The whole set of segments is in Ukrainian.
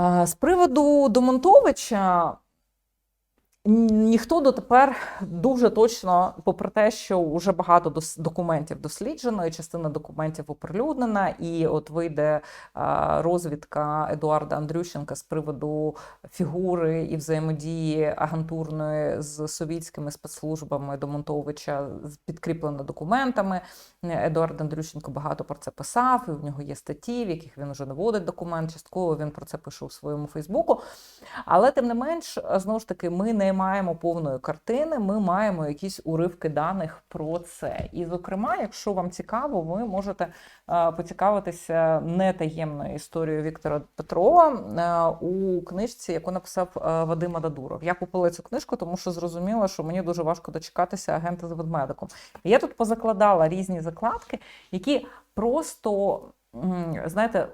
А, З приводу Домонтовича ніхто дотепер дуже точно, попри те, що вже багато документів досліджено, і частина документів оприлюднена, і от вийде розвідка Едуарда Андрющенка з приводу фігури і взаємодії агентурної з совітськими спецслужбами Домонтовича, підкріплена документами. Едуард Андрющенко багато про це писав, і в нього є статті, в яких він вже наводить документ. Частково він про це пише у своєму Фейсбуку. Але тим не менш, знову ж таки, ми не маємо повної картини, ми маємо якісь уривки даних про це. І, зокрема, якщо вам цікаво, ви можете е, поцікавитися нетаємною історією Віктора Петрова е, у книжці, яку написав е, Вадим Ададуров. Я купила цю книжку, тому що зрозуміла, що мені дуже важко дочекатися агента з ведмедиком. Я тут позакладала різні закладки, які просто, знаєте,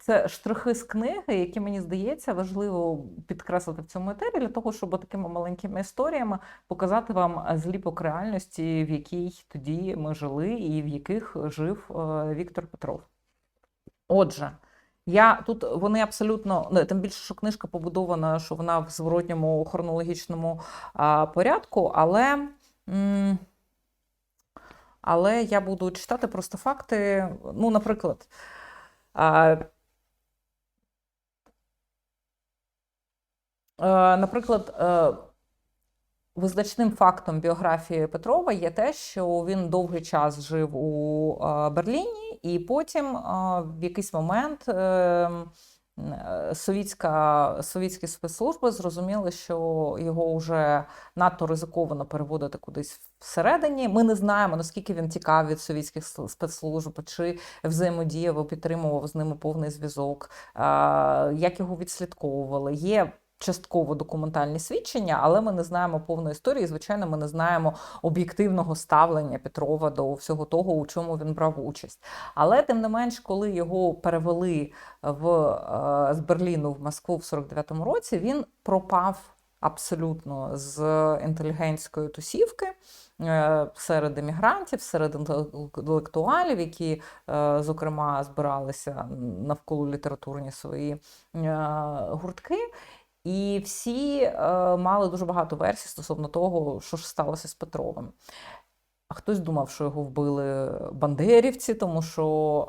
це штрихи з книги, які мені здається важливо підкреслити в цьому етері для того, щоб такими маленькими історіями показати вам зліпок реальності, в якій тоді ми жили, і в яких жив е, Віктор Петров. Отже, я тут вони абсолютно ну, тим більше, що книжка побудована, що вона в зворотньому хронологічному а, порядку, але. м, але я буду читати просто факти. Ну, наприклад, а, Наприклад, е, визначним фактом біографії Петрова є те, що він довгий час жив у е, Берліні, і потім е, в якийсь момент е, е, совітська, совітські спецслужби зрозуміли, що його вже надто ризиковано переводити кудись всередині. Ми не знаємо, наскільки він тікав від совітських спецслужб, чи взаємодіяв, підтримував з ними повний зв'язок, е, як його відслідковували. Є частково документальні свідчення, але ми не знаємо повної історії. Звичайно, ми не знаємо об'єктивного ставлення Петрова до всього того, у чому він брав участь. Але тим не менш, коли його перевели в, е, з Берліну в Москву в 49-му році, він пропав абсолютно з інтелігентської тусівки. е, Серед емігрантів, серед інтелектуалів, які, е, зокрема, збиралися навколо літературні свої гуртки. І всі е, мали дуже багато версій стосовно того, що ж сталося з Петровим. А хтось думав, що його вбили бандерівці, тому що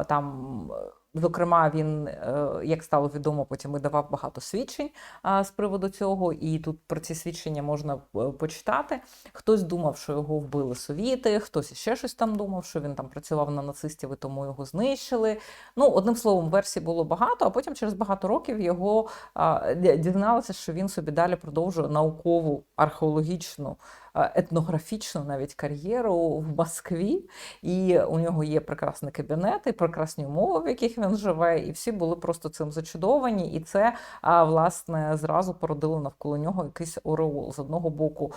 е, там, зокрема, він, е, як стало відомо, потім видавав багато свідчень з приводу цього, і тут про ці свідчення можна е, почитати. Хтось думав, що його вбили совіти, хтось іще щось там думав, що він там працював на нацистів і тому його знищили. Ну, одним словом, версій було багато, а потім через багато років його дізналися, що він собі далі продовжує наукову, археологічну, етнографічну навіть кар'єру в Москві. І у нього є прекрасний кабінет і прекрасні умови, в яких він живе, і всі були просто цим зачудовані. І це власне зразу породило навколо нього якийсь ореол. З одного боку,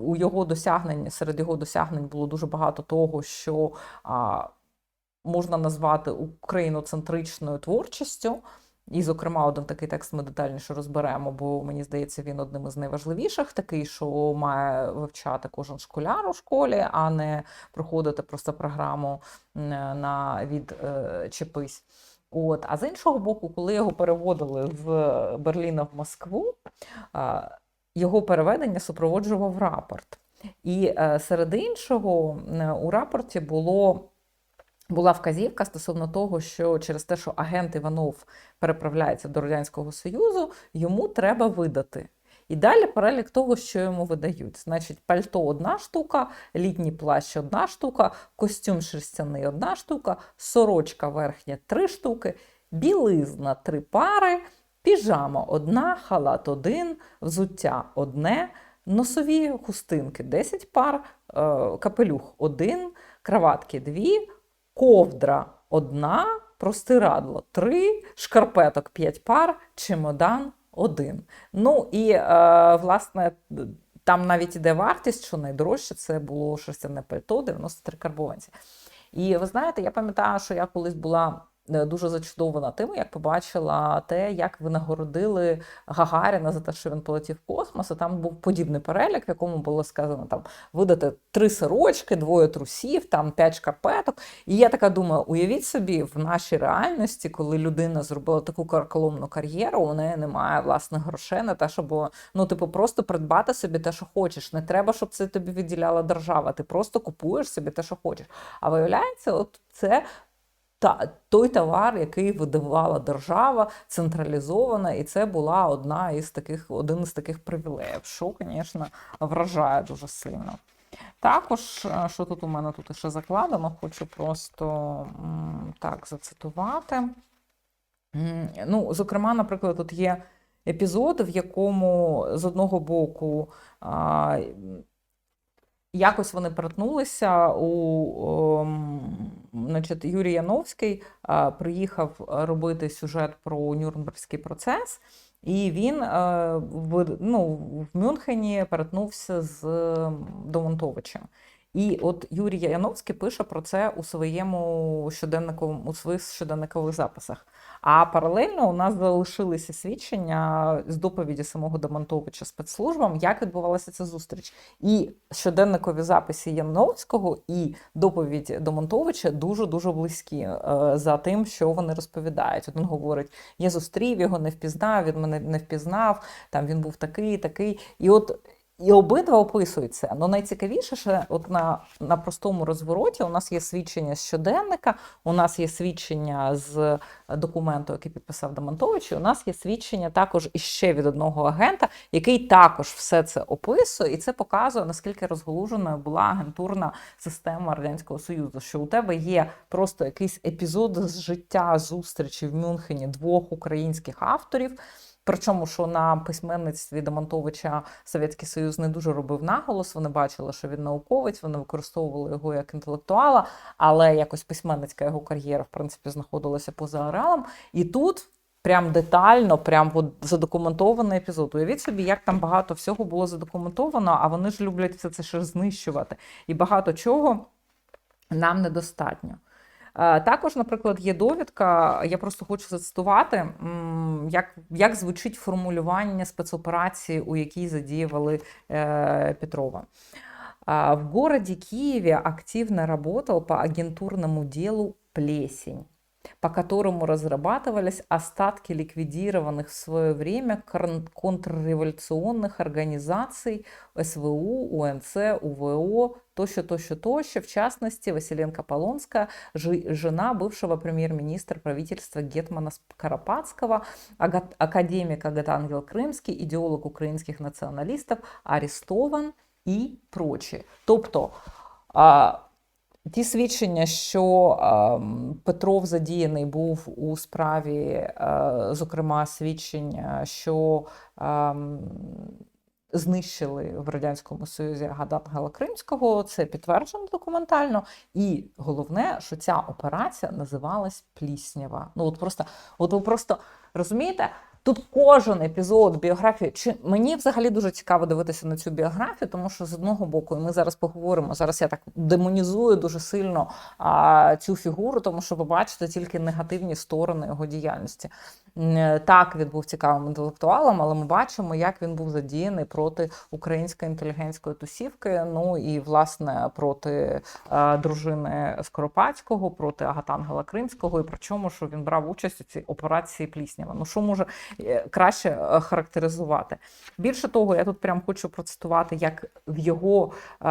у його досягнень, серед його досягнень було дуже багато того, що можна назвати україноцентричною творчістю. І, зокрема, один такий текст ми детальніше розберемо, бо мені здається, він одним із найважливіших, такий, що має вивчати кожен школяр у школі, а не проходити просто програму на від е, чепись. От, а з іншого боку, коли його переводили з Берліна в Москву, його переведення супроводжував рапорт. І е, серед іншого у рапорті було була вказівка стосовно того, що через те, що агент Іванов переправляється до Радянського Союзу, йому треба видати. І далі перелік того, що йому видають. Значить, пальто одна штука, літній плащ одна штука, костюм шерстяний одна штука, сорочка верхня три штуки, білизна три пари, піжама одна, халат один, взуття одне, носові хустинки 10 пар, е, капелюх один, краватки дві, ковдра одна, простирадло три, шкарпеток п'ять пар, чемодан один. Ну і е, власне. Там навіть іде вартість, що найдорожче це було шерстяне пальто 93 карбованці. І ви знаєте, я пам'ятаю, що я колись була дуже зачудована тим, як побачила те, як винагородили Гагаріна за те, що він полетів в космос. І там був подібний перелік, в якому було сказано там видати три сорочки, двоє трусів, там п'ять шкарпеток. І я така думаю: уявіть собі, в нашій реальності, коли людина зробила таку карколомну кар'єру, у неї немає власних грошей на те, щоб ну, типу, просто придбати собі те, що хочеш. Не треба, щоб це тобі виділяла держава. Ти просто купуєш собі те, що хочеш. А виявляється, от це. Та той товар, який видавала держава, централізована, і це була одна із таких, один із таких привілеїв, що, звісно, вражає дуже сильно. Також, е, що тут у мене тут ще закладено, хочу просто так зацитувати. Ну, зокрема, наприклад, тут є епізод, в якому з одного боку якось вони перетнулися у ем, значить, Юрій Яновський е, приїхав робити сюжет про Нюрнбергський процес, і він е, в, ну, в Мюнхені перетнувся з ем, Домонтовичем. І от Юрій Яновський пише про це у своєму щоденниковому у своїх щоденникових записах. А паралельно у нас залишилися свідчення з доповіді самого Домонтовича спецслужбам, як відбувалася ця зустріч. І щоденникові записи Яновського і доповідь Домонтовича дуже дуже близькі е, за тим, що вони розповідають. Один говорить: я зустрів його, не впізнав, він мене не впізнав. Там він був такий, такий. І от і обидва описують це. Ну найцікавіше, що от на на простому розвороті у нас є свідчення з щоденника, у нас є свідчення з документу, який підписав Демонтович, і у нас є свідчення також іще від одного агента, який також все це описує, і це показує, наскільки розголуженою була агентурна система Радянського Союзу. Що у тебе є просто якийсь епізод з життя зустрічі в Мюнхені двох українських авторів. Причому, що на письменництві Демонтовича Совєтський Союз не дуже робив наголос. Вони бачили, що він науковець, вони використовували його як інтелектуала, але якось письменницька його кар'єра, в принципі, знаходилася поза ареалом. І тут. Прям детально, прям от задокументований епізод. Уявіть собі, як там багато всього було задокументовано, а вони ж люблять все це ще знищувати. І багато чого нам недостатньо. Е, також, наприклад, є довідка, я просто хочу зацитувати, як як звучить формулювання спецоперації, у якій задіювали е, Петрова. В городе Киеве активно работал по агентурному делу «Плесень» по которому разрабатывались остатки ликвидированных в свое время контрреволюционных организаций СВУ, УНЦ, УВО, тощо, тощо, тощо. В частности, Василенко Полонская, жена бывшего премьер-министра правительства Гетмана Карапатского, академик Агатангел Крымский, идеолог украинских националистов, арестован и прочее. Тобто, Ті свідчення, що Петров задіяний був у справі, зокрема, свідчення, що знищили в радянському союзі Гадангела Кримського, це підтверджено документально. І головне, що ця операція називалась Пліснява. Ну от просто, от ви просто розумієте. Тут кожен епізод біографії, чи мені взагалі дуже цікаво дивитися на цю біографію, тому що з одного боку, і ми зараз поговоримо. Зараз я так демонізую дуже сильно а, цю фігуру, тому що ви бачите тільки негативні сторони його діяльності. Так, він був цікавим інтелектуалом, але ми бачимо, як він був задіяний проти української інтелігентської тусівки. Ну і власне проти а, дружини Скоропадського, проти Агатангела Кримського, і причому, що він брав участь у цій операції Пліснява. Ну що може краще е, характеризувати. Більше того, я тут прям хочу процитувати, як в його е,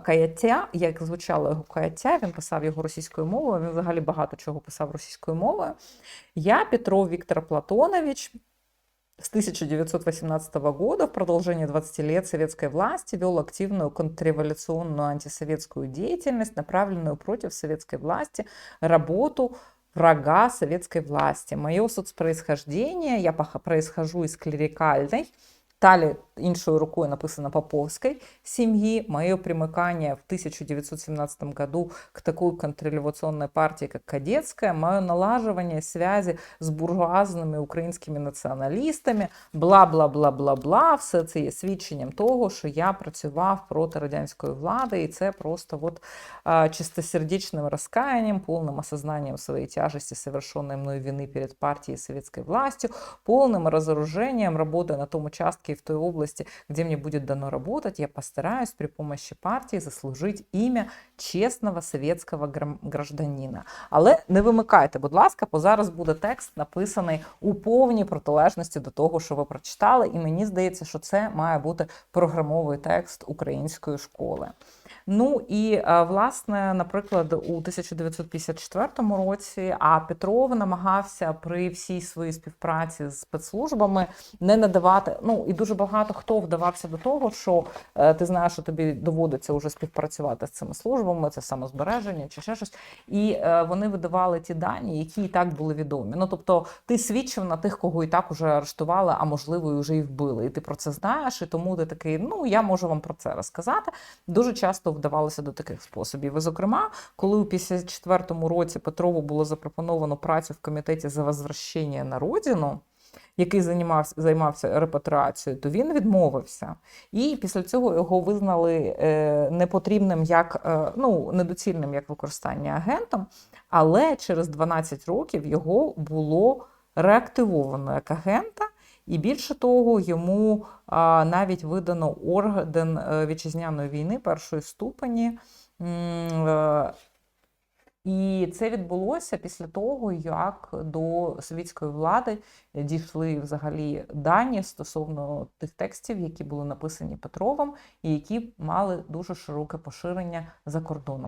каяття, як звучало його каяття, він писав його російською мовою, він взагалі багато чого писав російською мовою. Я, Петров Віктор Платонович, с 1918 года в продолжении 20 лет советской власти вел активную контрреволюционную антисоветскую деятельность, направленную против советской власти, работу врага советской власти. Мое соцпроисхождение, я происхожу из клерикальной Далі іншою рукой написано Поповской семьи. Мое примыкание в 1917 году к такой контрреволюционной партии, как Кадетская, мое налаживание связи с буржуазними українськими націоналістами, бла-бла-бла-бла-бла. Все це є свідченням того, що я працював проти радянської влади, і це просто от а, чистосердечным раскаянием, полным осознанием своей тяжести совершенной мною вины перед партией и советской властью, полным разоружением, работая на том участке и в той области, где мне будет дано работать, я постараюсь при помощи партии заслужить имя чесного советского грам- гражданина. Але не вимикайте, будь ласка, бо зараз буде текст написаний у повній протилежності до того, що ви прочитали, і мені здається, що це має бути програмовий текст української школи. Ну і е, власне, наприклад, у 1954 році а Петров намагався при всій своїй співпраці з спецслужбами не надавати. Ну і дуже багато хто вдавався до того, що е, ти знаєш, що тобі доводиться вже співпрацювати з цими службами, це самозбереження чи ще щось. І е, вони видавали ті дані, які і так були відомі. Ну тобто, ти свідчив на тих, кого і так уже арештували, а можливо, і вже і вбили. І ти про це знаєш, і тому ти такий, ну я можу вам про це розказати. Дуже часто вдавалося до таких способів. І, зокрема, коли у 54-му році Петрову було запропоновано працю в комітеті за возвращення на родину. Який займався, займався репатріацією, то він відмовився. І після цього його визнали е, непотрібним як е, ну, недоцільним як використання агентом, але через 12 років його було реактивовано як агента, і більше того, йому навіть видано орден е, вітчизняної війни першої ступені. Е, І це відбулося після того, як до совітської влади дійшли взагалі дані стосовно тих текстів, які були написані Петровим, і які мали дуже широке поширення за кордоном.